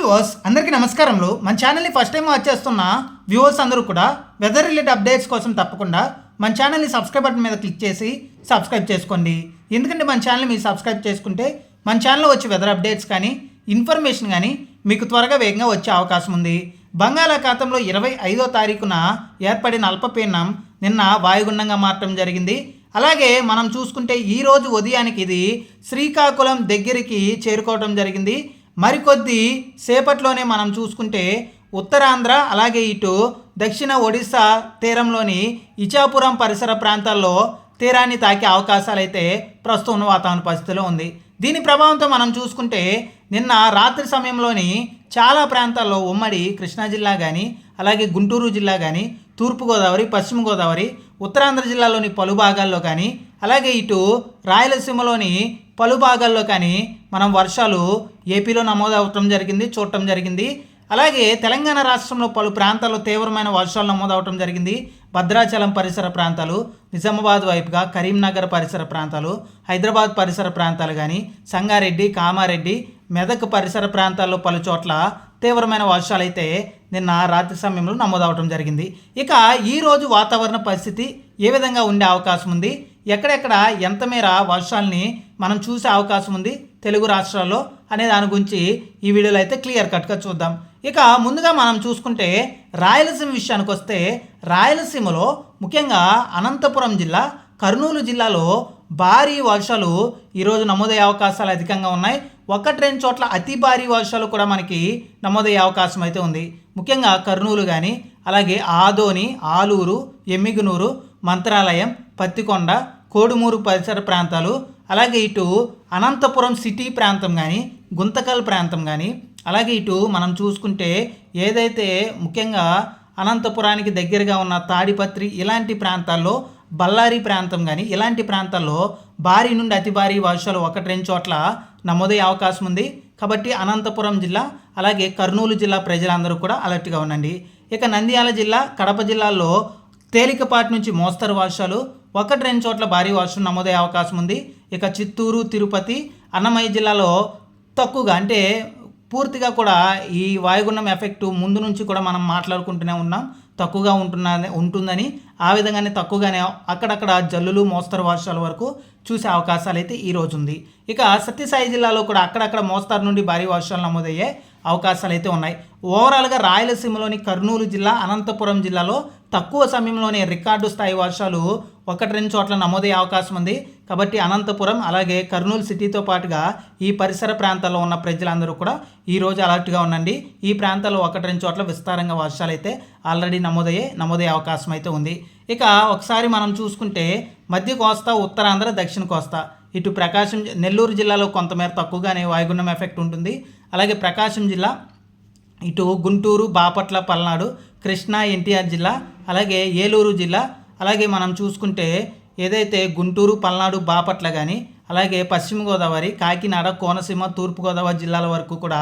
Viewers అందరికీ నమస్కారములు. మన ఛానల్ని ఫస్ట్ టైం వాచ్ చేస్తున్న వ్యూవర్స్ అందరూ కూడా వెదర్ రిలేటెడ్ అప్డేట్స్ కోసం తప్పకుండా మన ఛానల్ని సబ్స్క్రైబ్ బటన్ మీద క్లిక్ చేసి సబ్స్క్రైబ్ చేసుకోండి. ఎందుకంటే మన ఛానల్ మీరు సబ్స్క్రైబ్ చేసుకుంటే మన ఛానల్లో వచ్చే వెదర్ అప్డేట్స్ కానీ ఇన్ఫర్మేషన్ కానీ మీకు త్వరగా వేగంగా వచ్చే అవకాశం ఉంది. బంగాళాఖాతంలో ఇరవై ఐదో తారీఖున ఏర్పడిన అల్పపీడనం నిన్న వాయుగుండంగా మారటం జరిగింది. అలాగే మనం చూసుకుంటే ఈ రోజు ఉదయానికి ఇది శ్రీకాకుళం దగ్గరికి చేరుకోవడం జరిగింది. మరికొద్ది సేపట్లోనే మనం చూసుకుంటే ఉత్తరాంధ్ర అలాగే ఇటు దక్షిణ ఒడిశా తీరంలోని ఇచాపురం పరిసర ప్రాంతాల్లో తీరాన్ని తాకే అవకాశాలు అయితే ప్రస్తుతం ఉన్న వాతావరణ పరిస్థితిలో ఉంది. దీని ప్రభావంతో మనం చూసుకుంటే నిన్న రాత్రి సమయంలోని చాలా ప్రాంతాల్లో ఉమ్మడి కృష్ణా జిల్లా కానీ అలాగే గుంటూరు జిల్లా కానీ తూర్పుగోదావరి పశ్చిమ గోదావరి ఉత్తరాంధ్ర జిల్లాలోని పలు భాగాల్లో కానీ అలాగే ఇటు రాయలసీమలోని పలు భాగాల్లో కానీ మనం వర్షాలు ఏపీలో నమోదు జరిగింది చూడటం జరిగింది. అలాగే తెలంగాణ రాష్ట్రంలో పలు ప్రాంతాల్లో తీవ్రమైన వర్షాలు నమోదు జరిగింది. భద్రాచలం పరిసర ప్రాంతాలు నిజామాబాద్ వైపుగా కరీంనగర్ పరిసర ప్రాంతాలు హైదరాబాద్ పరిసర ప్రాంతాలు కానీ సంగారెడ్డి కామారెడ్డి మెదక్ పరిసర ప్రాంతాల్లో పలు చోట్ల తీవ్రమైన వర్షాలు అయితే నిన్న రాత్రి సమయంలో నమోదవటం జరిగింది. ఇక ఈరోజు వాతావరణ పరిస్థితి ఏ విధంగా ఉండే అవకాశం ఉంది? ఎక్కడెక్కడ ఎంత మేర వర్షాలని మనం చూసే అవకాశం ఉంది తెలుగు రాష్ట్రాల్లో అనే దాని గురించి ఈ వీడియోలో అయితే క్లియర్ కట్గా చూద్దాం. ఇక ముందుగా మనం చూసుకుంటే రాయలసీమ విషయానికి వస్తే రాయలసీమలో ముఖ్యంగా అనంతపురం జిల్లా కర్నూలు జిల్లాలో భారీ వర్షాలు ఈరోజు నమోదయ్యే అవకాశాలు అధికంగా ఉన్నాయి. ఒకటి రెండు చోట్ల అతి భారీ వర్షాలు కూడా మనకి నమోదయ్యే అవకాశం అయితే ఉంది. ముఖ్యంగా కర్నూలు కానీ అలాగే ఆదోని ఆలూరు ఎమ్మిగునూరు మంత్రాలయం పత్తికొండ కోడుమూరు పరిసర ప్రాంతాలు అలాగే ఇటు అనంతపురం సిటీ ప్రాంతం కానీ గుంతకల్ ప్రాంతం కానీ అలాగే ఇటు మనం చూసుకుంటే ఏదైతే ముఖ్యంగా అనంతపురానికి దగ్గరగా ఉన్న తాడిపత్రి ఇలాంటి ప్రాంతాల్లో బళ్ళారి ప్రాంతం కానీ ఇలాంటి ప్రాంతాల్లో భారీ నుండి అతి భారీ వర్షాలు ఒకటి రెండు చోట్ల నమోదయ్యే అవకాశం ఉంది. కాబట్టి అనంతపురం జిల్లా అలాగే కర్నూలు జిల్లా ప్రజలందరూ కూడా అలర్ట్గా ఉండండి. ఇక నంద్యాల జిల్లా కడప జిల్లాల్లో తేలికపాటి నుంచి మోస్తరు వర్షాలు ఒకటి రెండు చోట్ల భారీ వర్షం నమోదయ్యే అవకాశం ఉంది. ఇక చిత్తూరు తిరుపతి అన్నమయ్య జిల్లాలో తక్కువగా అంటే పూర్తిగా కూడా ఈ వాయుగుండం ఎఫెక్ట్ ముందు నుంచి కూడా మనం మాట్లాడుకుంటూనే ఉన్నాం. తక్కువగా ఉంటున్నా ఉంటుందని ఆ విధంగానే తక్కువగానే అక్కడక్కడ జల్లులు మోస్తరు వర్షాల వరకు చూసే అవకాశాలు అయితే ఈ రోజు ఉంది ఇక సత్యసాయి జిల్లాలో కూడా అక్కడక్కడ మోస్తరు నుండి భారీ వర్షాలు నమోదయ్యే అవకాశాలు అయితే ఉన్నాయి ఓవరాల్గా రాయలసీమలోని కర్నూలు జిల్లా అనంతపురం జిల్లాలో తక్కువ సమయంలోనే రికార్డు స్థాయి వర్షాలు ఒకటి రెండు చోట్ల నమోదయ్యే అవకాశం ఉంది. కాబట్టి అనంతపురం అలాగే కర్నూలు సిటీతో పాటుగా ఈ పరిసర ప్రాంతాల్లో ఉన్న ప్రజలందరూ కూడా ఈరోజు అలర్ట్గా ఉండండి. ఈ ప్రాంతాల్లో ఒకటి రెండు చోట్ల విస్తారంగా వర్షాలు అయితే ఆల్రెడీ నమోదయ్యే నమోదయ్యే అవకాశం అయితే ఉంది. ఇక ఒకసారి మనం చూసుకుంటే మధ్య కోస్తా ఉత్తరాంధ్ర దక్షిణ కోస్తా. ఇటు ప్రకాశం నెల్లూరు జిల్లాలో కొంతమేర తక్కువగానే వాయుగుండం ఎఫెక్ట్ ఉంటుంది. అలాగే ప్రకాశం జిల్లా ఇటు గుంటూరు బాపట్ల పల్నాడు కృష్ణా ఎన్టీఆర్ జిల్లా అలాగే ఏలూరు జిల్లా అలాగే మనం చూసుకుంటే ఏదైతే గుంటూరు పల్నాడు బాపట్ల కానీ అలాగే పశ్చిమ గోదావరి కాకినాడ కోనసీమ తూర్పుగోదావరి జిల్లాల వరకు కూడా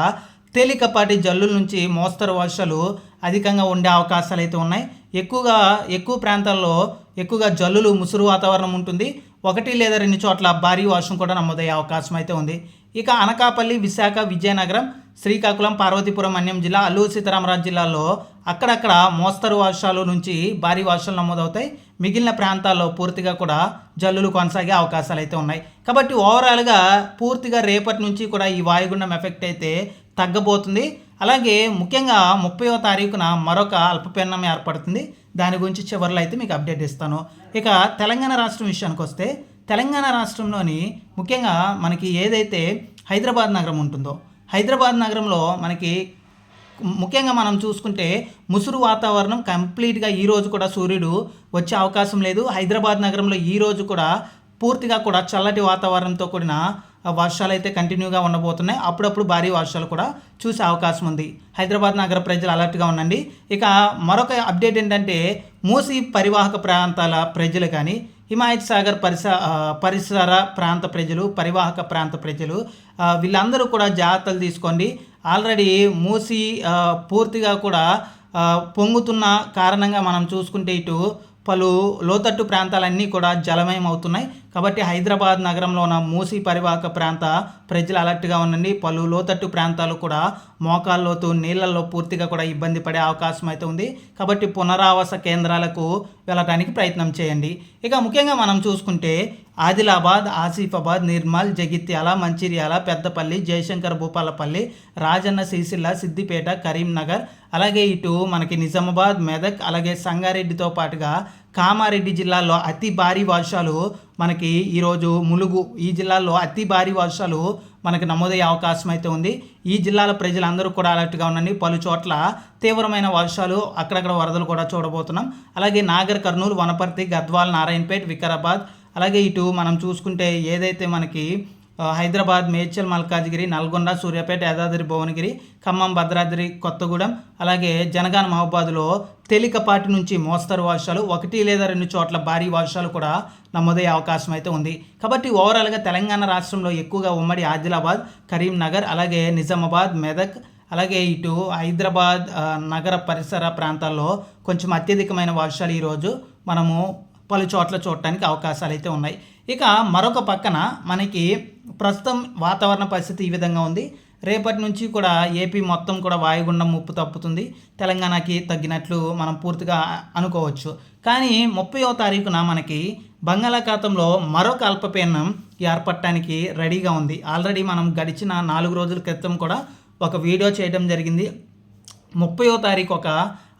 తేలికపాటి జల్లుల నుంచి మోస్తరు వర్షాలు అధికంగా ఉండే అవకాశాలు అయితే ఉన్నాయి. ఎక్కువగా ఎక్కువ ప్రాంతాల్లో ఎక్కువగా జల్లులు ముసురు వాతావరణం ఉంటుంది. ఒకటి లేదా రెండు చోట్ల భారీ వర్షం కూడా నమోదయ్యే అవకాశం అయితే ఉంది. ఇక అనకాపల్లి విశాఖ విజయనగరం శ్రీకాకుళం పార్వతీపురం అన్యం జిల్లా అల్లూరు సీతారామరాజు జిల్లాలో అక్కడక్కడ మోస్తరు వర్షాలు నుంచి భారీ వర్షాలు నమోదవుతాయి. మిగిలిన ప్రాంతాల్లో పూర్తిగా కూడా జల్లులు కొనసాగే అవకాశాలు అయితే ఉన్నాయి. కాబట్టి ఓవరాల్గా పూర్తిగా రేపటి నుంచి కూడా ఈ వాయుగుండం ఎఫెక్ట్ అయితే తగ్గబోతుంది. అలాగే ముఖ్యంగా ముప్పైవ తారీఖున మరొక అల్పపీడనం ఏర్పడుతుంది. దాని గురించి చివరిలో అయితే మీకు అప్డేట్ ఇస్తాను. ఇక తెలంగాణ రాష్ట్రం విషయానికి వస్తే తెలంగాణ రాష్ట్రంలోని ముఖ్యంగా మనకి ఏదైతే హైదరాబాద్ నగరం ఉంటుందో హైదరాబాద్ నగరంలో మనకి ముఖ్యంగా మనం చూసుకుంటే ముసురు వాతావరణం కంప్లీట్గా ఈ రోజు కూడా సూర్యుడు వచ్చే అవకాశం లేదు. హైదరాబాద్ నగరంలో ఈ రోజు కూడా పూర్తిగా కూడా చల్లటి వాతావరణంతో కూడిన వర్షాలు అయితే కంటిన్యూగా ఉండబోతున్నాయి. అప్పుడప్పుడు భారీ వర్షాలు కూడా చూసే అవకాశం ఉంది. హైదరాబాద్ నగర ప్రజలు అలర్ట్గా ఉండండి. ఇక మరొక అప్డేట్ ఏంటంటే మూసి పరివాహక ప్రాంతాల ప్రజలు కానీ హిమాయత్ సాగర్ పరిస పరిసర ప్రాంత ప్రజలు పరివాహక ప్రాంత ప్రజలు వీళ్ళందరూ కూడా జాగ్రత్తలు తీసుకోండి. ఆల్రెడీ మూసి పూర్తిగా కూడా పొంగుతున్న కారణంగా మనం చూసుకుంటే ఇటు పలు లోతట్టు ప్రాంతాలన్నీ కూడా జలమయం అవుతున్నాయి కాబట్టి హైదరాబాద్ నగరంలో ఉన్న మూసి పరివాహక ప్రాంత ప్రజలు అలర్ట్గా ఉండండి పలు లోతట్టు ప్రాంతాలు కూడా మోకాల్లోతు నీళ్ళలో పూర్తిగా కూడా ఇబ్బంది పడే అవకాశం అయితే ఉంది. కాబట్టి పునరావాస కేంద్రాలకు వెళ్ళడానికి ప్రయత్నం చేయండి. ఇక ముఖ్యంగా మనం చూసుకుంటే ఆదిలాబాద్ ఆసిఫాబాద్ నిర్మల్ జగిత్యాల మంచిర్యాల పెద్దపల్లి జయశంకర్ భూపాలపల్లి రాజన్న సిరిసిల్ల సిద్దిపేట కరీంనగర్ అలాగే ఇటు మనకి నిజామాబాద్ మెదక్ అలాగే సంగారెడ్డితో పాటుగా కామారెడ్డి జిల్లాలో అతి భారీ వర్షాలు మనకి ఈరోజు ములుగు. ఈ జిల్లాల్లో అతి భారీ వర్షాలు మనకి నమోదయ్యే అవకాశం అయితే ఉంది. ఈ జిల్లాల ప్రజలందరూ కూడా అలర్ట్గా ఉండండి. పలు చోట్ల తీవ్రమైన వర్షాలు అక్కడక్కడ వరదలు కూడా చూడబోతున్నాం. అలాగే నాగర్ కర్నూలు వనపర్తి గద్వాల్ నారాయణపేట్ వికారాబాద్ అలాగే ఇటు మనం చూసుకుంటే ఏదైతే మనకి హైదరాబాద్ మేడ్చల్ మల్కాజ్గిరి నల్గొండ సూర్యాపేట యాదాద్రి భువనగిరి ఖమ్మం భద్రాద్రి కొత్తగూడెం అలాగే జనగాన మహబాద్లో తేలికపాటి నుంచి మోస్తరు వర్షాలు ఒకటి లేదా రెండు చోట్ల భారీ వర్షాలు కూడా నమోదయ్యే అవకాశం అయితే ఉంది. కాబట్టి ఓవరాల్గా తెలంగాణ రాష్ట్రంలో ఎక్కువగా ఉమ్మడి ఆదిలాబాద్ కరీంనగర్ అలాగే నిజామాబాద్ మెదక్ అలాగే ఇటు హైదరాబాద్ నగర పరిసర ప్రాంతాల్లో కొంచెం అత్యధికమైన వర్షాలు ఈరోజు మనము పలు చోట్ల చూడటానికి అవకాశాలు అయితే ఉన్నాయి. ఇక మరొక పక్కన మనకి ప్రస్తుతం వాతావరణ పరిస్థితి ఈ విధంగా ఉంది. రేపటి నుంచి కూడా ఏపీ మొత్తం కూడా వాయుగుండం ముప్పు తప్పుతుంది. తెలంగాణకి తగ్గినట్లు మనం పూర్తిగా అనుకోవచ్చు. కానీ ముప్పయో తారీఖున మనకి బంగాళాఖాతంలో మరొక అల్పపీడనం ఏర్పడటానికి రెడీగా ఉంది. ఆల్రెడీ మనం గడిచిన నాలుగు రోజుల క్రితం కూడా ఒక వీడియో చేయడం జరిగింది. ముప్పయో తారీఖు ఒక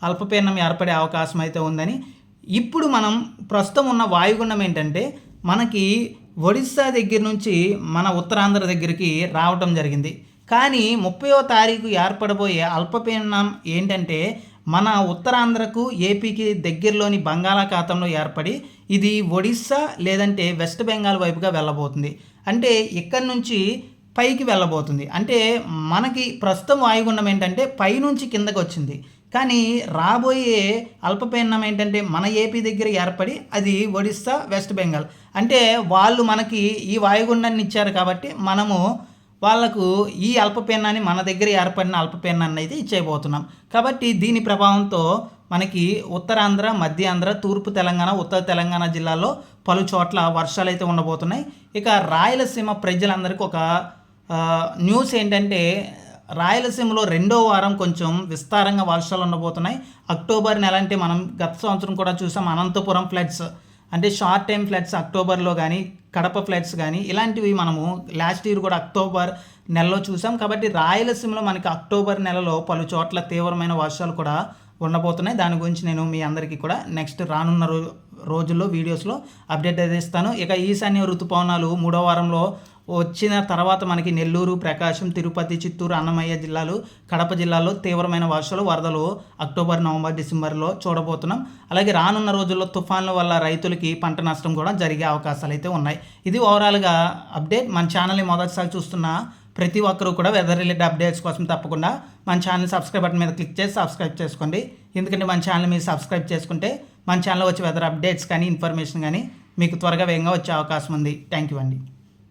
అల్పపీడనం ఏర్పడే అవకాశం అయితే ఉందని. ఇప్పుడు మనం ప్రస్తుతం ఉన్న వాయుగుండం ఏంటంటే మనకి ఒడిస్సా దగ్గర నుంచి మన ఉత్తరాంధ్ర దగ్గరికి రావటం జరిగింది. కానీ ముప్పయో తారీఖు ఏర్పడబోయే అల్పపీడనం ఏంటంటే మన ఉత్తరాంధ్రకు ఏపీకి దగ్గరలోని బంగాళాఖాతంలో ఏర్పడి ఇది ఒడిస్సా లేదంటే వెస్ట్ బెంగాల్ వైపుగా వెళ్ళబోతుంది. అంటే ఇక్కడి నుంచి పైకి వెళ్ళబోతుంది. అంటే మనకి ప్రస్తుతం వాయుగుండం ఏంటంటే పైనుంచి కిందకు వచ్చింది. కానీ రాబోయే అల్పపీడనం ఏంటంటే మన ఏపీ దగ్గర ఏర్పడి అది ఒడిస్సా వెస్ట్ బెంగాల్. అంటే వాళ్ళు మనకి ఈ వాయుగుండాన్ని ఇచ్చారు కాబట్టి మనము వాళ్ళకు ఈ అల్పపీడనాన్ని మన దగ్గర ఏర్పడిన అల్పపీడనాన్ని అయితే ఇచ్చేయబోతున్నాం. కాబట్టి దీని ప్రభావంతో మనకి ఉత్తరాంధ్ర మధ్యాంధ్ర తూర్పు తెలంగాణ ఉత్తర తెలంగాణ జిల్లాల్లో పలు చోట్ల వర్షాలు అయితే ఉండబోతున్నాయి. ఇక రాయలసీమ ప్రజలందరికీ ఒక న్యూస్ ఏంటంటే రాయలసీమలో రెండో వారం కొంచెం విస్తారంగా వర్షాలు ఉండబోతున్నాయి. అక్టోబర్ నెల అంటే మనం గత సంవత్సరం కూడా చూసాం అనంతపురం ఫ్లడ్స్. అంటే షార్ట్ టైం ఫ్లడ్స్ అక్టోబర్లో కానీ కడప ఫ్లడ్స్ కానీ ఇలాంటివి మనము లాస్ట్ ఇయర్ కూడా అక్టోబర్ నెలలో చూసాం. కాబట్టి రాయలసీమలో మనకి అక్టోబర్ నెలలో పలు చోట్ల తీవ్రమైన వర్షాలు కూడా ఉండబోతున్నాయి. దాని గురించి నేను మీ అందరికీ కూడా నెక్స్ట్ రానున్న రోజుల్లో వీడియోస్లో అప్డేట్ అయితే ఇస్తాను. ఇక ఈశాన్య ఋతుపవనాలు మూడో వారంలో వచ్చిన తర్వాత మనకి నెల్లూరు ప్రకాశం తిరుపతి చిత్తూరు అన్నమయ్య జిల్లాలు కడప జిల్లాలో తీవ్రమైన వర్షాలు వరదలు అక్టోబర్ నవంబర్ డిసెంబర్లో చూడబోతున్నాం. అలాగే రానున్న రోజుల్లో తుఫాన్ల వల్ల రైతులకి పంట నష్టం కూడా జరిగే అవకాశాలు అయితే ఉన్నాయి. ఇది ఓవరాల్గా అప్డేట్. మన ఛానల్ని మొదటిసారి చూస్తున్న ప్రతి ఒక్కరూ కూడా వెదర్ రిలేటెడ్ అప్డేట్స్ కోసం తప్పకుండా మన ఛానల్ సబ్స్క్రైబ్ బటన్ మీద క్లిక్ చేసి సబ్స్క్రైబ్ చేసుకోండి. ఎందుకంటే మన ఛానల్ మీరు సబ్స్క్రైబ్ చేసుకుంటే మన ఛానల్ వచ్చే వెదర్ అప్డేట్స్ కానీ ఇన్ఫర్మేషన్ కానీ మీకు త్వరగా వేగంగా వచ్చే అవకాశం ఉంది. థ్యాంక్ యూ అండి.